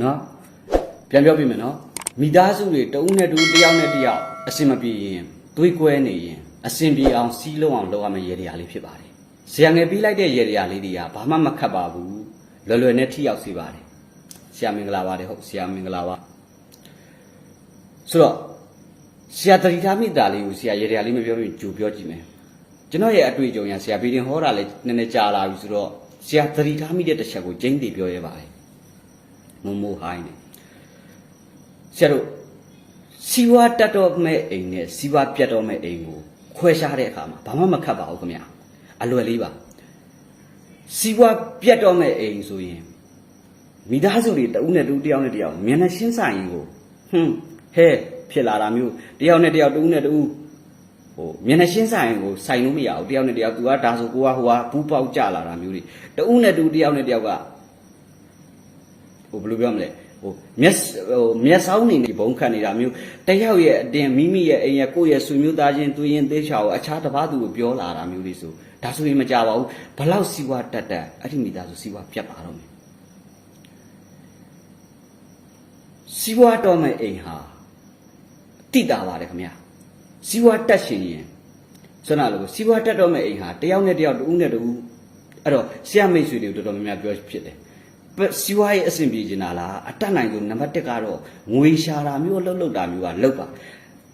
နော်ပြန်ပြောပြမယ်နော်မိသားစုတွေတဦးနဲ့တူတစ်ယောက်နဲ့တစ်ယောက်အဆင်မပြေရင်သွေးကွဲနေရင်အဆင်ပြေအောင်စီးလုံးအောင်လုပ်ရမယ့်ရေတရားလေးဖြစ်ပါတယ်ဇာငယ်ပြီးလိုက်တဲ့ရေတရားလေးတွေကဘာမှမခတ်ပါဘူးလွယ်လွယ်နဲ့ထိရောက်စေပါတယ်ဆရာမင်္ဂလာပါတယ်ဟုတ်ဆရာမင်္ဂလာပါဆိုတော့ဆရာတတိထားမိတာလေးကိုဆရာရေတရားလေးမပြောရင်ကြိုပြောကြည့်မယ်ကျွန်တော်ရဲ့အတွေ့အကြုံရဆရာဘီဒင်ဟောတာလည်းနည်းနည်းကြာလာပြီဆိုတော့ဆရာတတိထားမိတဲ့တစ်ချက်ကိုကျင်းတည်ပြောရပါတယ် မမိုးဟိုင်းနေဆရာတို့စီဝါတက်တော့မဲ့အိမ်နဲ့စီဝါပြတ်တော့မဲ့အိမ်ကိုခွဲခြားတဲ့အခါမှာဘာမှမခတ်ပါဘူးခင်ဗျာအလွယ်လေးပါစီဝါပြတ်တော့မဲ့အိမ်ဆိုရင်မိသားစုတွေတဦးနဲ့တူတယောက်နဲ့တယောက်မျက်နှာရှင်းဆိုင်ရင်ကိုဟွန်းဟဲဖြစ်လာတာမျိုးတယောက်နဲ့တယောက်တဦးနဲ့တူဟိုမျက်နှာရှင်းဆိုင်ကိုဆိုင်လို့မရဘူးတယောက်နဲ့တယောက် तू ကဒါဆိုကိုကဟိုကဘူးပေါက်ကြလာတာမျိုးတွေတဦးနဲ့တူတယောက်နဲ့တယောက်က ဟိုဘယ်လိုပြောမလဲဟိုမျက်ဟိုမျက်စောင်းနေနေဘုံခတ်နေတာမျိုးတယောက်ရဲ့အတင်မိမိရဲ့အိမ်ရဲ့ကိုယ့်ရဲ့ဆွေမျိုးသားချင်းတွေ့ရင်သေးချာကိုအခြားတစ်ပါးသူကိုပြောလာတာမျိုးတွေဆိုဒါဆိုရင်မကြပါဘူးဘလောက်စီဝါတက်တက်အဲ့ဒီမိသားစုစီဝါပြတ်ပါတော့မယ်စီဝါတော့မဲ့အိမ်ဟာတိတာပါတယ်ခင်ဗျာစီဝါတက်ရှင်ရင်ဆွမ်းနာလို့စီဝါတက်တော့မဲ့အိမ်ဟာတယောက်နဲ့တယောက်တူးနဲ့တူးအဲ့တော့ဆရာမိတ်ဆွေတွေတော်တော်များများပြောဖြစ်တယ်ပ စီဝါရဲ့အဆင်ပြေနေတာလားအတက်နိုင်ဆုံးနံပါတ်1ကတော့ငွေရှာတာမျိုးလှုပ်လှုပ်တာမျိုးကလှုပ်ပါ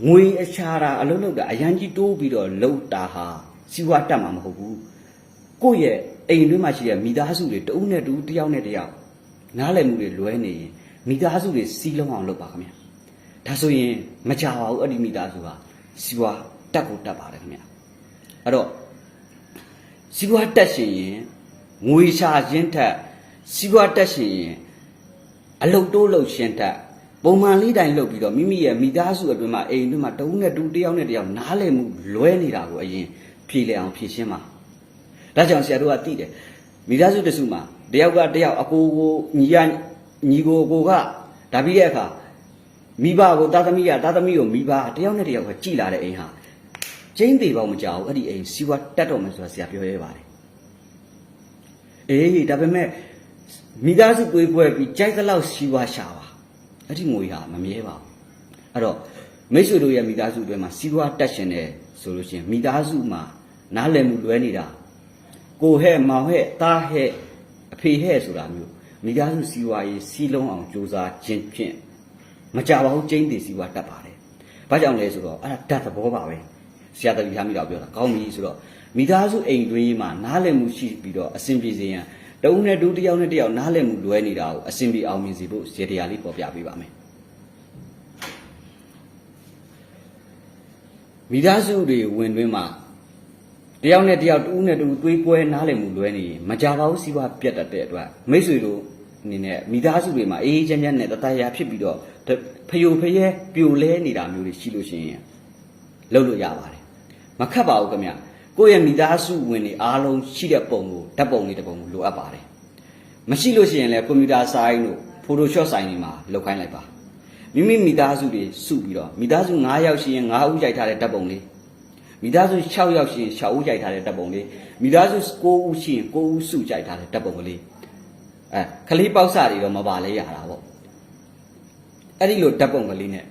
ငွေအရှာတာအလုပ်လုပ်တာအရန်ကြီးတိုးပြီးတော့လှုပ်တာဟာစီဝါတက်မှာမဟုတ်ဘူးကိုယ့်ရဲ့အိမ်တွင်းမှာရှိတဲ့မိသားစုတွေတဦးနဲ့တူတယောက်နဲ့တယောက်နားလည်မှုတွေလွဲနေရင်မိသားစုတွေစီးလုံးအောင်လုပ်ပါခင်ဗျာဒါဆိုရင်မကြပါဘူးအဲ့ဒီမိသားစုဟာစီဝါတက်ကိုတက်ပါတယ်ခင်ဗျာအဲ့တော့စီးပွားတက်ရှင်ရင်ငွေရှာခြင်းထက် စီးပွားတက်ရှင်ရင်အလုတ်တိုးလုတ်ရှင်ထက်ပုံမှန်လေးတိုင်းလုပ်ပြီးတော့မိမိရဲ့မိသားစုအတွင်းမှာအိမ်အတွင်းမှာတဦးနဲ့တူတစ်ယောက်နဲ့တစ်ယောက်နားလည်မှုလွဲနေတာကိုအရင်ဖြေလည်အောင်ဖြေရှင်းပါဒါကြောင့်ဆရာတို့ကသိတယ်မိသားစုတစ်စုမှာတစ်ယောက်ကတစ်ယောက်အကိုကိုညီကညီကိုအကိုကဒါပြီးတဲ့အခါမိဘကိုသားသမီးကသားသမီးကိုမိဘတစ်ယောက်နဲ့တစ်ယောက်ကကြည်လာတဲ့အိမ်ဟာကျင်းသေးပေါင်းမကြောက်ဘူးအဲ့ဒီအိမ်စီဝါတက်တော့မယ်ဆိုတာဆရာပြောရဲပါတယ်အေးဒါပေမဲ့ မိသားစုပွေးပွဲပြီးကြိုက်သလောက်စီဝါရှာပါအဲ့ဒီငွေဟာမမြဲပါဘူးအဲ့တော့မိတ်ဆွေတို့ရဲ့မိသားစုအတွင်းမှာစီဝါတက်ရှင်တယ်ဆိုလို့ရှိရင်မိသားစုမှာနားလည်မှုလွဲနေတာကိုဟဲ့မောင်ဟဲ့သားဟဲ့အဖေဟဲ့ဆိုတာမျိုးမိသားစုစီဝါရေးစီလုံးအောင်ကြိုးစားခြင်းဖြင့်မကြပါဘူးကျင်းသေးစီဝါတက်ပါတယ်ဘာကြောင့်လဲဆိုတော့အဲ့ဒါဓာတ်သဘောပါပဲဆရာတပည့်ထားမိတော့ပြောတာကောင်းပြီဆိုတော့မိသားစုအိမ်တွင်းမှာနားလည်မှုရှိပြီးတော့အစဉ်ပြေစေရန် တဦးနဲ့တူတစ်ယောက်နဲ့တစ်ယောက်နားလည်မှုလွဲနေတာကိုအစဉ်ပြေအောင်မြင်စေဖို့ဇေတရာလေးပေါ်ပြပေးပါမယ်မိသားစုတွေဝင်တွင်းမှာတယောက်နဲ့တယောက်တူနဲ့တူသွေးကွဲနားလည်မှုလွဲနေရင်မကြပါဘူးစီးပွားပြတ်တတ်တဲ့အတွက်မိတ်ဆွေတို့အနေနဲ့မိသားစုတွေမှာအေးအေးချမ်းချမ်းနဲ့တတရာဖြစ်ပြီးတော့ဖယိုဖယဲပြိုလဲနေတာမျိုးတွေရှိလို့ရှိရင်လုပ်လို့ရပါတယ်မခတ်ပါဘူးခင်ဗျ ကိုယ့်ရဲ့မိသားစုဝင်တွေအားလုံးရှိတဲ့ပုံကိုဓာတ်ပုံလေးတစ်ပုံကိုလိုအပ်ပါတယ်မရှိလို့ရှိရင်လည်းကွန်ပျူတာဆိုင်တို့ Photoshop ဆိုင်တွေမှာလုပ်ခိုင်းလိုက်ပါမိမိမိသားစုတွေစုပြီးတော့မိသားစု9ယောက်ရှိရင်9ဦးကြိုက်ထားတဲ့ဓာတ်ပုံလေးမိသားစု6ယောက်ရှိရင်6ဦးကြိုက်ထားတဲ့ဓာတ်ပုံလေးမိသားစု9ဦးရှိရင်9ဦးစုကြိုက်ထားတဲ့ဓာတ်ပုံကလေးအဲခလေးပေါက်စတွေတော့မပါလဲရတာပေါ့အဲ့ဒီလိုဓာတ်ပုံကလေးနဲ့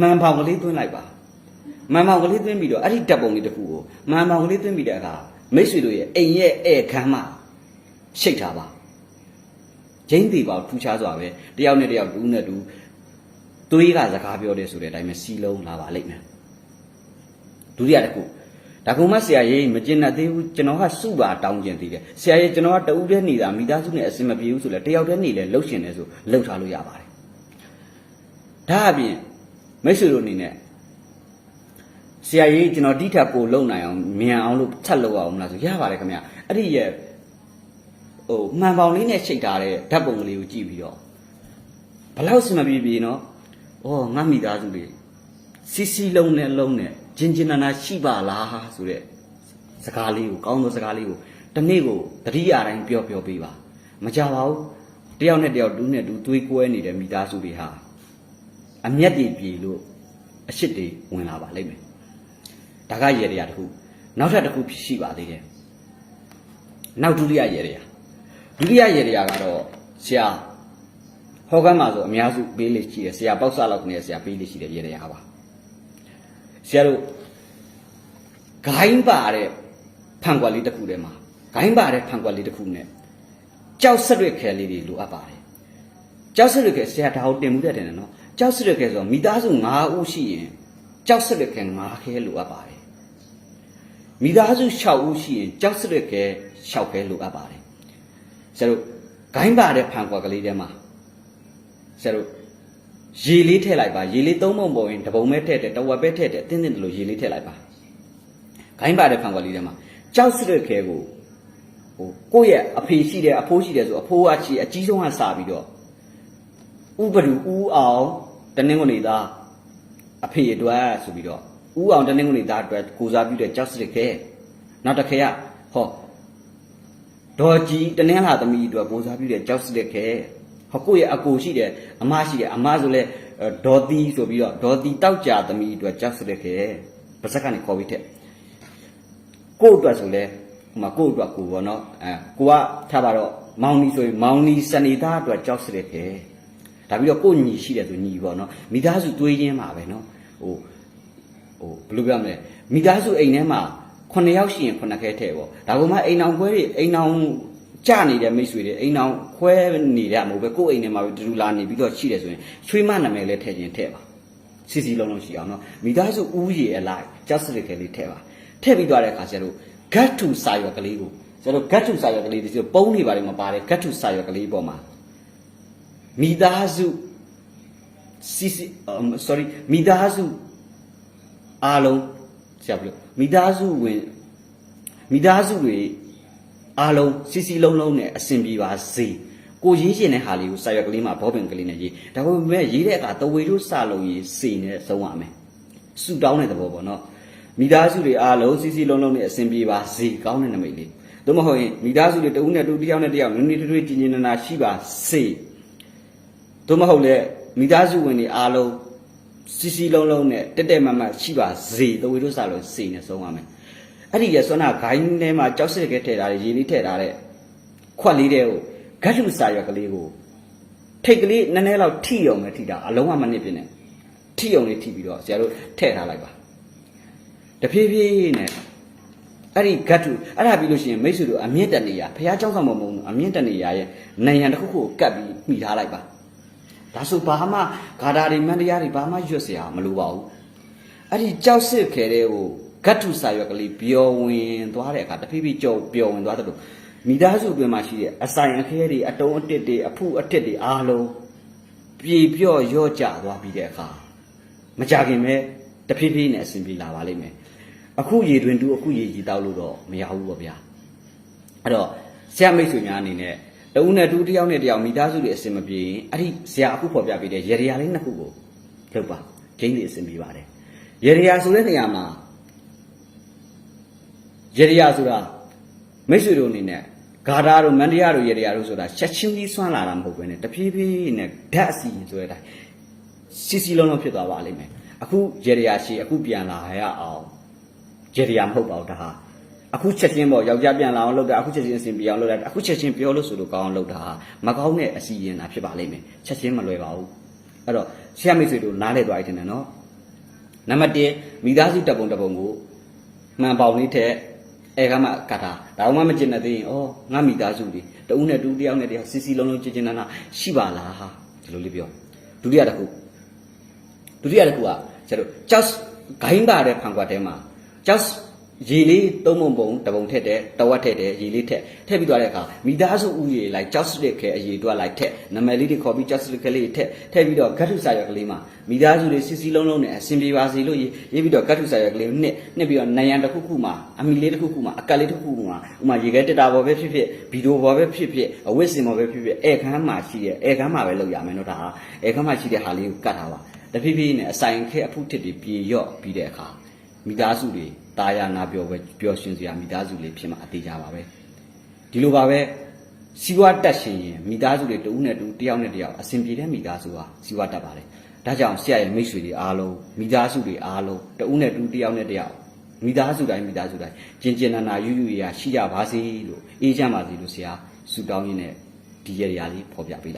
မှန်ပေါင်ကလေးသွင်းလိုက်ပါ မန်မောင်ကလေးသွင်းပြီးတော့အဲ့ဒီတပ်ပုံလေးတစ်ခုကိုမန်မောင်ကလေးသွင်းပြီးတဲ့အခါမိတ်ဆွေတို့ရဲ့အိမ်ရဲ့ဧခမ်းမှာရှိတ်ထားပါဂျင်းတီပါထူးခြားစွာပဲတယောက်နဲ့တယောက်တူးနဲ့တူသွေးကစကားပြောတယ်ဆိုတဲ့အတိုင်းပဲစီလုံးလာပါလိမ့်မယ်ဒုတိယတစ်ခုဒါကုမဆရာကြီးမကျင်တတ်သေးဘူးကျွန်တော်ကစုပါတောင်းကျင်သေးတယ်ဆရာကြီးကျွန်တော်ကတဦးတည်းနေတာမိသားစုနဲ့အဆင်မပြေဘူးဆိုလဲတယောက်တည်းနေလဲလှုပ်ရှင်တယ်ဆိုလှုပ်ထားလို့ရပါတယ်ဒါအပြင်မိတ်ဆွေတို့အနေနဲ့ ဆရာကြီးကျွန်တော်တိထပ်ပို့လုံနိုင်အောင်မြန်အောင်လို့ထပ်လုပ်အောင်မလားဆိုရပါတယ်ခင်ဗျအဲ့ဒီရဲ့ဟိုမှန်ပေါင်လေးနဲ့ရှိတ်ထားတဲ့ဓာတ်ပုံကလေးကိုကြည့်ပြီးတော့ဘလောက်စမပြေပြေနော်ဩငါမိသားစုတွေစီစီလုံးနဲ့လုံးနဲ့ဂျင်ဂျင်နာနာရှိပါလားဆိုတဲ့စကားလေးကိုကောင်းသောစကားလေးကိုတစ်နေ့ကိုတတိယတိုင်းပြောပြောပေးပါမကြပါဘူးတယောက်နဲ့တယောက်တူးနဲ့တူးသွေးကွဲနေတဲ့မိသားစုတွေဟာအမျက်တွေပြေလို့အရှစ်တွေဝင်လာပါလိမ့်မယ် ဒါကရေရတစ်ခုနောက်ထပ်တစ်ခုရှိပါသေးတယ်နောက်ဒုတိယရေရဒုတိယရေရကတော့ဆရာဟောကမ်းမှာဆိုအများစုပေးလိရှိတယ်ဆရာပေါက်စလောက်နဲ့ဆရာပေးလိရှိတယ်ရေတရားပါဆရာတို့ဂိုင်းပါတဲ့ဖန်ကွက်လေးတစ်ခုထဲမှာဂိုင်းပါတဲ့ဖန်ကွက်လေးတစ်ခုနဲ့ကြောက်ဆက်ရွက်ခဲလေးတွေလိုအပ်ပါတယ်ကြောက်ဆက်ရွက်ခဲဆရာဒါကိုတင်မှုတဲ့တယ်နော်ကြောက်ဆက်ရွက်ခဲဆိုတော့မိသားစု9ဦးရှိရင်ကြောက်ဆက်ရွက်ခဲ9ခဲလိုအပ်ပါတယ် မိသားစု6ဦးရှိရင်ကြောက်ဆက်ရွက်ခဲ6ခဲလိုအပ်ပါတယ်ဆရာတို့ဂိုင်းပါတဲ့ဖန်ကွက်ကလေးထဲမှာဆရာတို့ရေလေးထည့်လိုက်ပါရေလေးသုံးပုံပုံရင်တပုံပဲထည့်တယ်တဝက်ပဲထည့်တယ်တင်းတင်းတလို့ရေလေးထည့်လိုက်ပါဂိုင်းပါတဲ့ဖန်ကွက်လေးထဲမှာကြောက်စရခဲကိုဟိုကိုယ့်ရဲ့အဖေရှိတယ်အဖိုးရှိတယ်ဆိုအဖိုးကချီအကြီးဆုံးကစပြီးတော့ဥပဒူဥအောင်တနင်္ဂနွေသားအဖေအတွက်ဆိုပြီးတော့ ဥအောင်တနင်္ဂနွေသားအတွက်ကိုစားပြုတဲ့ကြောက်စရခဲနောက်တစ်ခဲကဟောဒေါ်ကြီးတနင်္လာသမီးအတွက်ကိုစားပြုတဲ့ကြောက်စရခဲဟောကိုယ့်ရဲ့အကိုရှိတယ်အမရှိတယ်အမဆိုလဲဒေါ်တီဆိုပြီးတော့ဒေါ်တီတောက်ကြသမီးအတွက်ကြောက်စရခဲပါစက်ကနေခေါ်ပြီးထက်ကိုယ့်အတွက်ဆိုလဲဟိုမှာကိုယ့်အတွက်ကိုပေါ့နော်အဲကိုကထားပါတော့မောင်နီဆိုရင်မောင်နီစနေသားအတွက်ကြောက်စရက်ခဲဒါပြီးတော့ကိုယ့်ညီရှိတယ်ဆိုညီပေါ့နော်မိသားစုတွေးရင်းမှာပဲနော်ဟို ဟိုဘယ်လိုပြောမလဲမိသားစုအိမ်ထဲမှာ9ယောက်ရှိရင်9ခဲထဲပေါ့ဒါကမှအိမ်အောင်ခွဲတွေအိမ်အောင်ကြနေတဲ့မိတ်ဆွေတွေအိမ်အောင်ခွဲနေရမဟုတ်ပဲကိုယ့်အိမ်ထဲမှာပဲတူတူလာနေပြီးတော့ရှိတယ်ဆိုရင်ချွေးမနာမည်လည်းထည့်ခြင်းထည့်ပါစီစီလုံးလုံးရှိအောင်နော်မိသားစုဦးရေအလိုက်ကြောက်စရက်ခဲလေးထည့်ပါထည့်ပြီးသွားတဲ့အခါကျတော့ gut to စာရွက်ကလေးကိုကျွန်တော် gut to စာရွက်ကလေးဒီလိုပုံးနေပါတယ်မပါတယ် gut to စာရွက်ကလေးပေါ်မှာမိသားစုစီစီ sorry မိသားစု အားလုံးဆရာဘယ်လိုမိသားစုဝင်မိသားစုတွေအားလုံးစီစီလုံးလုံးနဲ့အဆင်ပြေပါစေကိုရေးရှင်တဲ့ဟာလေးကိုစာရွက်ကလေးမှာဘောပင်ကလေးနဲ့ရေးဒါပေမဲ့ရေးတဲ့အခါတဝေတို့စလုံးရေးစေနဲ့သုံးရမယ်ဆူတောင်းတဲ့သဘောပေါ့နော်မိသားစုတွေအားလုံးစီစီလုံးလုံးနဲ့အဆင်ပြေပါစေကောင်းတဲ့နမိတ်လေးသို့မဟုတ်ရင်မိသားစုတွေတဦးနဲ့တူတစ်ယောက်နဲ့တစ်ယောက်နည်းနည်းထွေးထွေးကြည်ကြည်နာနာရှိပါစေသို့မဟုတ်လေမိသားစုဝင်တွေအားလုံး စီစီလုံးလုံးနဲ့တက်တက်မတ်မတ်ရှိပါစေတဝေတို့စလို့စေနဲ့ဆုံးရမယ်အဲ့ဒီရဆွမ်းနာဂိုင်းထဲမှာကြောက်စစ်ကဲထည့်ထားတယ်ရေလေးထည့်ထားတဲ့ခွက်လေးတဲ့ကိုဂတ်ထုစာရွက်ကလေးကိုထိတ်ကလေးနည်းနည်းလောက်ထိအောင်ပဲထိတာအလုံးဝမနစ်ပြင်းနဲ့ထိအောင်လေးထိပြီးတော့ဆရာတို့ထည့်ထားလိုက်ပါ တဖြည်းဖြည်းနဲ့အဲ့ဒီဂတ်တုအဲ့ဒါပြီးလို့ရှိရင်မိတ်ဆွေတို့အမြင့်တနေရဖះเจ้าဆောင်မမုံအမြင့်တနေရရဲ့နိုင်ရန်တစ်ခုခုကိုကတ်ပြီးမိထားလိုက်ပါ ဒါဆိုဘာမှဂါတာတွေမန္တရားတွေဘာမှရွတ်စရာမလိုပါဘူးအဲ့ဒီကြောက်စစ်ခဲတဲ့ဟိုဂတ်ထုစာရွက်ကလေးပျော်ဝင်သွားတဲ့အခါတဖြည်းဖြည်းကြော်ပျော်ဝင်သွားတယ်လို့မိသားစုတွင်မှာရှိတဲ့အဆိုင်အခဲတွေအတုံးအတစ်တွေအဖုအတစ်တွေအားလုံးပြေပြော့ရော့ကျသွားပြီးတဲ့အခါမကြခင်ပဲတဖြည်းဖြည်းနဲ့အဆင်ပြေလာပါလိမ့်မယ်အခုရေတွင်တူအခုရေကြီးတောက်လို့တော့မရဘူးပေါ့ဗျာအဲ့တော့ဆရာမိတ်ဆွေများအနေနဲ့ တဦးနဲ့တူတစ်ယောက်နဲ့တစ်ယောက်မိသားစုတွေအဆင်မပြေရင်အဲ့ဒီဆရာအခုဖော်ပြပေးတဲ့ရေရရာလေးနှစ်ခုကိုလုပ်ပါဂိမ်းလေးအဆင်ပြေပါတယ်ရေရရာဆိုတဲ့နေရာမှာရေရရာဆိုတာမိတ်ဆွေတို့အနေနဲ့ဂါထာတို့မန္တရားတို့ရေရရာတို့ဆိုတာချက်ချင်းကြီးဆွမ်းလာတာမဟုတ်ဘဲနဲ့တဖြည်းဖြည်းနဲ့ဓာတ်အစီဆိုတဲ့အတိုင်းစီစီလုံးလုံးဖြစ်သွားပါလိမ့်မယ်အခုရေရရာရှိအခုပြန်လာရအောင်ဂျေရီယာမဟုတ်ပါဘူးဒါဟာ အခုချက်ချင်းပေါ့ယောက်ျားပြန်လာအောင်လုပ်တာအခုချက်ချင်းအစဉ်ပြေအောင်လုပ်တာအခုချက်ချင်းပြောလို့ဆိုလို့ကောင်းအောင်လုပ်တာဟာမကောင်းတဲ့အစီရင်တာဖြစ်ပါလိမ့်မယ်ချက်ချင်းမလွယ်ပါဘူးအဲ့တော့ဆရာမိတ်ဆွေတို့နားလဲသွားရတဲ့နော်နံပါတ်1မိသားစုတပ်ပုံတပ်ပုံကိုမှန်ပေါင်လေးထက်အဲကမှကတာဒါမှမကျင်တဲ့သိရင်ဩငါမိသားစုတွေတဦးနဲ့တူတယောက်နဲ့တယောက်စီစီလုံးလုံးချင်ချင်နာနာရှိပါလားဟာဒီလိုလေးပြောဒုတိယတစ်ခုဒုတိယတစ်ခုကကျတော့ just ဂိုင်းပါတဲ့ဖန်ကွက်ထဲမှာ just ရေလေးသုံးပုံပုံတပုံထက်တယ်တဝက်ထက်တယ်ရေလေးထက်ထည့်ပြီးသွားတဲ့အခါမိသားစုဥရေလိုက် just လက်ခဲအရေတွက်လိုက်ထက်နာမည်လေးတွေခေါ်ပြီး just လက်ခဲလေးထက်ထည့်ပြီးတော့ဂတ်ထုစာရွက်ကလေးမှာမိသားစုတွေစီစီလုံးလုံးနဲ့အဆင်ပြေပါစေလို့ရေးရေးပြီးတော့ဂတ်ထုစာရွက်ကလေးကိုနှစ်နှစ်ပြီးတော့နိုင်ရန်တစ်ခုခုမှာအမီလေးတစ်ခုခုမှာအကက်လေးတစ်ခုခုမှာဥမာရေခဲတက်တာပေါ်ပဲဖြစ်ဖြစ်ဗီဒီယိုပေါ်ပဲဖြစ်ဖြစ်အဝတ်စင်ပေါ်ပဲဖြစ်ဖြစ်အဲခန်းမှာရှိတဲ့အဲခန်းမှာပဲလုပ်ရမယ်နော်ဒါဟာအဲခန်းမှာရှိတဲ့ဟာလေးကိုကတ်ထားပါတဖြည်းဖြည်းနဲ့အဆိုင်ခဲအဖုထစ်တွေပြေရော့ပြီးတဲ့အခါမိသားစုတွေ တာယာနာပြောပဲပျော်ရွှင်စရာမိသားစုလေးဖြစ်မှာအသေးကြပါပဲဒီလိုပါပဲစီဝါတက်ရှင်ရင်မိသားစုတွေတူးနဲ့တူးတယောက်နဲ့တယောက်အဆင်ပြေတဲ့မိသားစုဟာစီဝါတက်ပါလေဒါကြောင့်ဆရာရဲ့မိတ်ဆွေတွေအားလုံးမိသားစုတွေအားလုံးတူးနဲ့တူးတယောက်နဲ့တယောက်မိသားစုတိုင်းမိသားစုတိုင်းကျင်ကျင်နာနာယူယူရရှိကြပါစေလို့အေးချမ်းပါစေလို့ဆရာဆုတောင်းရင်းနဲ့ဒီရရာလေးဖော်ပြပေးတာ